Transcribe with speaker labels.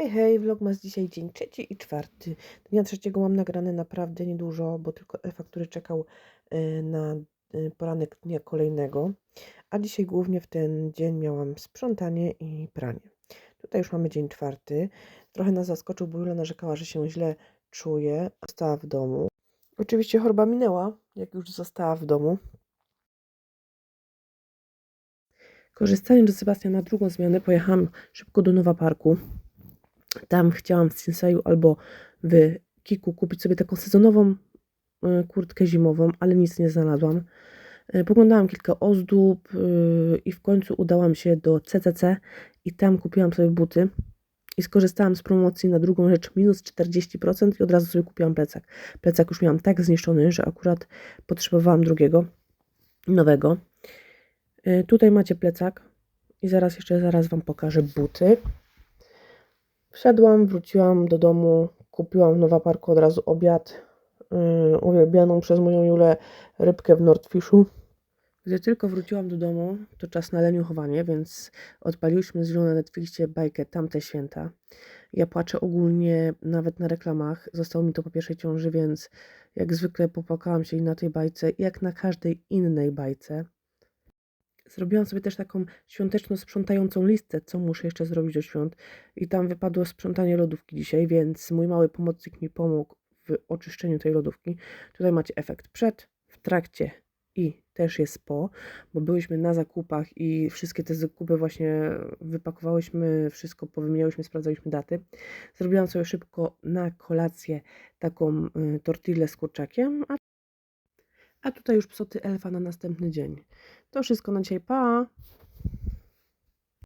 Speaker 1: Hej, hej, vlogmas dzisiaj dzień trzeci i czwarty. Dnia trzeciego mam nagrane naprawdę niedużo, bo tylko Efa, który czekał e, na e, poranek dnia kolejnego. A dzisiaj głównie w ten dzień miałam sprzątanie i pranie. Tutaj już mamy dzień czwarty. Trochę nas zaskoczył, bo Jula narzekała, że się źle czuje. Została w domu. Oczywiście choroba minęła, jak już została w domu. Korzystając, że Sebastian ma drugą zmianę, pojechałam szybko do Nowa Parku. Tam chciałam w Sinseju albo w Kiku kupić sobie taką sezonową y, kurtkę zimową, ale nic nie znalazłam. Y, Poglądałam kilka ozdób y, i w końcu udałam się do CCC i tam kupiłam sobie buty i skorzystałam z promocji na drugą rzecz minus 40% i od razu sobie kupiłam plecak. Plecak już miałam tak zniszczony, że akurat potrzebowałam drugiego, nowego. Tutaj macie plecak i zaraz jeszcze zaraz Wam pokażę buty. Wsiadłam, wróciłam do domu, kupiłam w Nowa Parku od razu obiad. Yy, uwielbianą przez moją Julę rybkę w Nordfishu. Gdy tylko wróciłam do domu, to czas na leniuchowanie, więc odpaliłyśmy z Julą na Netflixie bajkę Tamte Święta. Ja płaczę ogólnie nawet na reklamach. Zostało mi to po pierwszej ciąży, więc jak zwykle popłakałam się i na tej bajce, jak na każdej innej bajce. Zrobiłam sobie też taką świąteczno sprzątającą listę, co muszę jeszcze zrobić do świąt. I tam wypadło sprzątanie lodówki dzisiaj, więc mój mały pomocnik mi pomógł w oczyszczeniu tej lodówki. Tutaj macie efekt przed, w trakcie i też jest po, bo byliśmy na zakupach i wszystkie te zakupy właśnie wypakowałyśmy, wszystko powymieniałyśmy, sprawdzałyśmy daty. Zrobiłam sobie szybko na kolację taką y, tortillę z kurczakiem, a tutaj już psoty elfa na następny dzień. To wszystko na dzisiaj, pa!